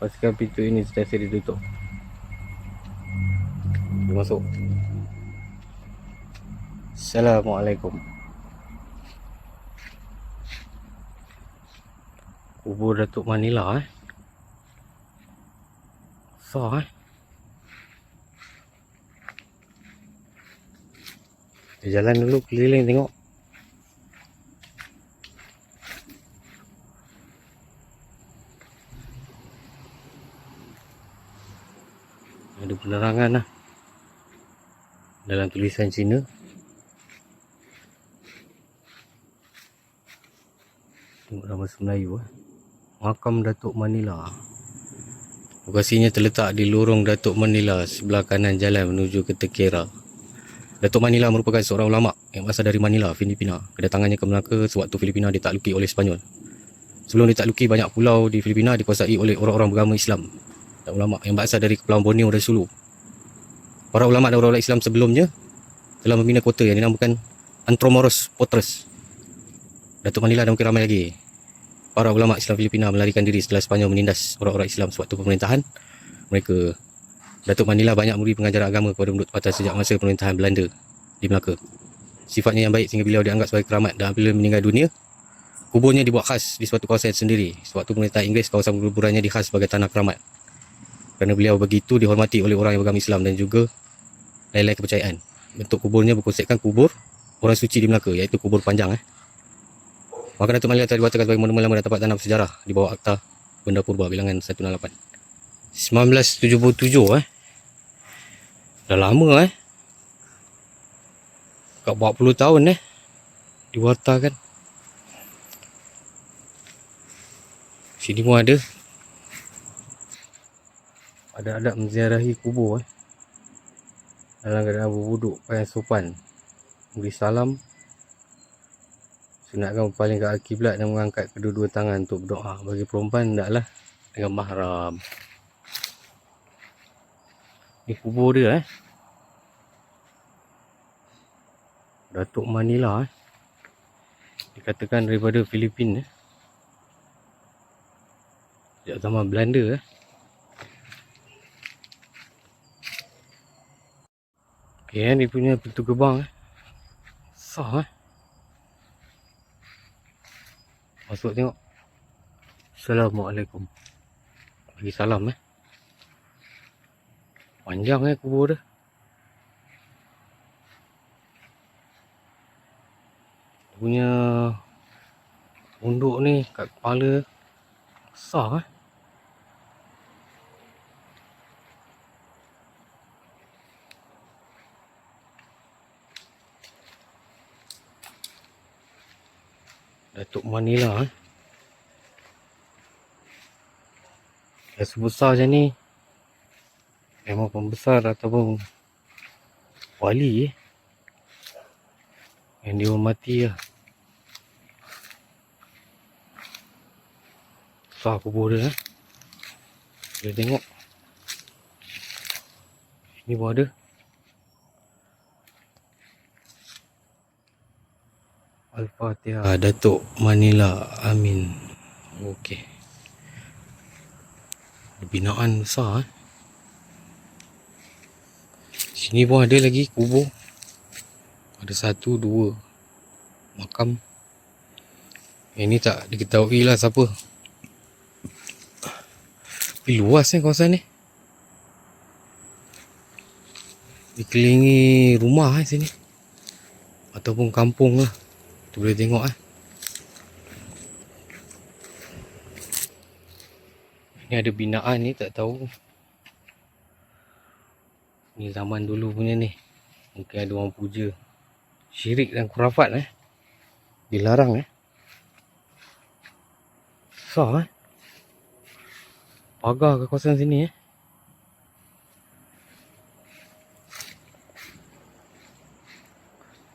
Pastikan pintu ini sentiasa ditutup. Dia masuk. Assalamualaikum. Kubur Datuk Manila eh. Besar eh. Kita jalan dulu keliling tengok. Ada penerangan lah. Dalam tulisan Cina. Tengok nama Melayu eh. Makam Datuk Manila. Lokasinya terletak di lorong Datuk Manila sebelah kanan jalan menuju ke Tekera. Datuk Manila merupakan seorang ulama yang berasal dari Manila, Filipina. Kedatangannya ke Melaka sewaktu Filipina ditakluki oleh Sepanyol. Sebelum ditakluki banyak pulau di Filipina dikuasai oleh orang-orang beragama Islam ulama yang berasal dari Kepulauan Borneo dan Sulu. Para ulama dan orang-orang Islam sebelumnya telah membina kota yang dinamakan Antromoros Potres. Datuk Manila dan mungkin ramai lagi. Para ulama Islam Filipina melarikan diri setelah Sepanyol menindas orang-orang Islam sewaktu pemerintahan. Mereka Datuk Manila banyak memberi pengajaran agama kepada penduduk tempatan sejak masa pemerintahan Belanda di Melaka. Sifatnya yang baik sehingga beliau dianggap sebagai keramat dan apabila meninggal dunia, kuburnya dibuat khas di suatu kawasan sendiri. Sewaktu pemerintah Inggeris, kawasan kuburannya dikhas sebagai tanah keramat. Kerana beliau begitu dihormati oleh orang yang beragama Islam dan juga lain-lain kepercayaan. Bentuk kuburnya berkonsepkan kubur orang suci di Melaka iaitu kubur panjang eh. Maka Datuk Manila telah diwatakan sebagai monumen lama dan tempat tanam sejarah di bawah Akta Benda Purba bilangan 168. 1977 eh. Dah lama eh. Kat 40 tahun eh. Diwartakan. Sini pun ada. Ada adab menziarahi kubur eh. Dalam keadaan berwuduk pakai sopan. Beri salam. Sunatkan berpaling ke arah kiblat dan mengangkat kedua-dua tangan untuk berdoa. Bagi perempuan hendaklah dengan mahram. Ni kubur dia eh. Datuk Manila eh. Dikatakan daripada Filipin eh. Sejak zaman Belanda eh. Okay, eh, ni punya pintu gerbang eh. Besar eh. Masuk tengok. Assalamualaikum. Bagi salam eh. Panjang eh kubur dia. Punya unduk ni kat kepala besar eh. Datuk Manila eh. Dah sebesar macam ni Memang pembesar ataupun Wali eh. Yang dihormati lah Besar kubur dia eh. Boleh tengok. Sini pun ada Al-Fatihah Datuk Manila Amin Okey Binaan besar eh Sini pun ada lagi kubur. Ada satu, dua makam. Yang ni tak diketahui lah siapa. Tapi luas ni kawasan ni. Dikelilingi rumah eh sini. Ataupun kampung lah. Tu boleh tengok eh. Ni ada binaan ni tak tahu Ni zaman dulu punya ni. Mungkin ada orang puja. Syirik dan kurafat eh. Dilarang eh. Besar eh. Pagar ke kawasan sini eh.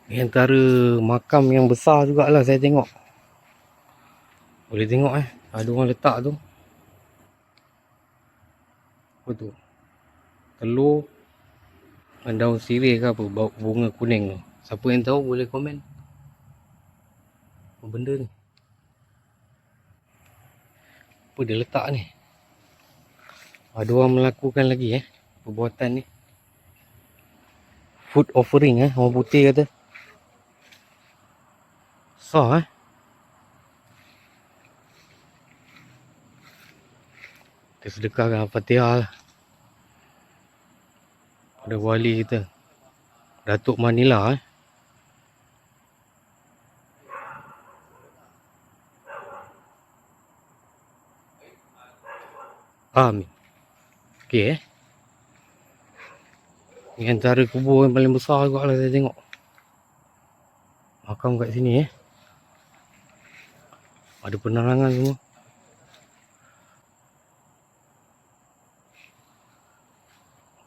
Ni antara makam yang besar jugalah saya tengok. Boleh tengok eh. Ada orang letak tu. Apa tu? Telur dengan daun sirih ke apa bau bunga kuning tu. Siapa yang tahu boleh komen. Apa benda ni? Apa dia letak ni? Ada orang melakukan lagi eh perbuatan ni. Food offering eh orang putih kata. Sah eh. Kita sedekahkan Al-Fatihah lah. Pada wali kita. Datuk Manila eh. Amin. Okey eh. Ni antara kubur yang paling besar juga lah saya tengok. Makam kat sini eh. Ada penerangan semua.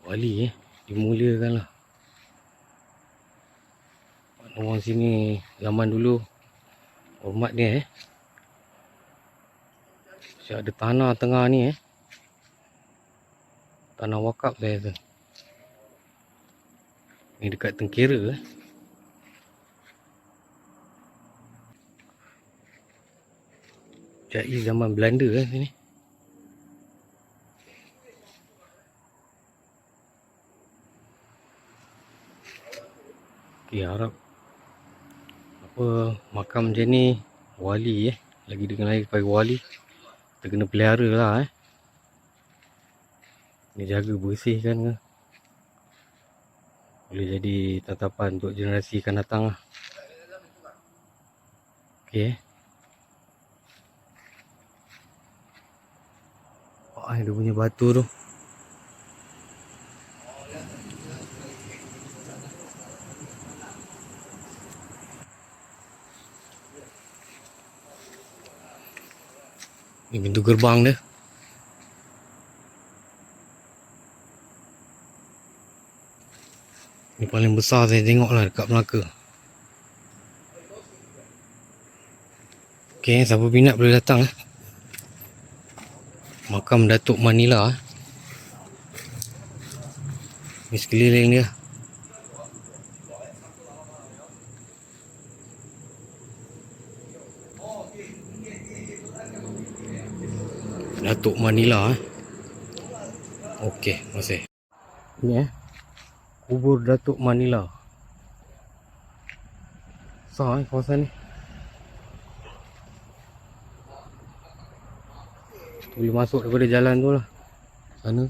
Wali eh. Dimuliakan lah. Orang sini zaman dulu hormat dia eh. Masih ada tanah tengah ni eh. Tanah wakaf saya tu. Ni dekat Tengkira eh. Cai zaman Belanda eh sini. Okey harap apa makam macam ni wali eh. Lagi dengan lagi wali. Kita kena pelihara lah eh. Ni jaga bersihkan ke. Boleh jadi tatapan untuk generasi akan datang lah. Okey eh Wah, dia punya batu tu Ni pintu gerbang dia. Ni paling besar saya tengok lah dekat Melaka. Okay, siapa minat boleh datang eh. Makam Datuk Manila eh. Ni sekeliling dia. Datuk Manila eh. Okey, kasih. Ni eh. Kubur Datuk Manila. Besar eh kawasan ni. Boleh masuk daripada jalan tu lah. Sana.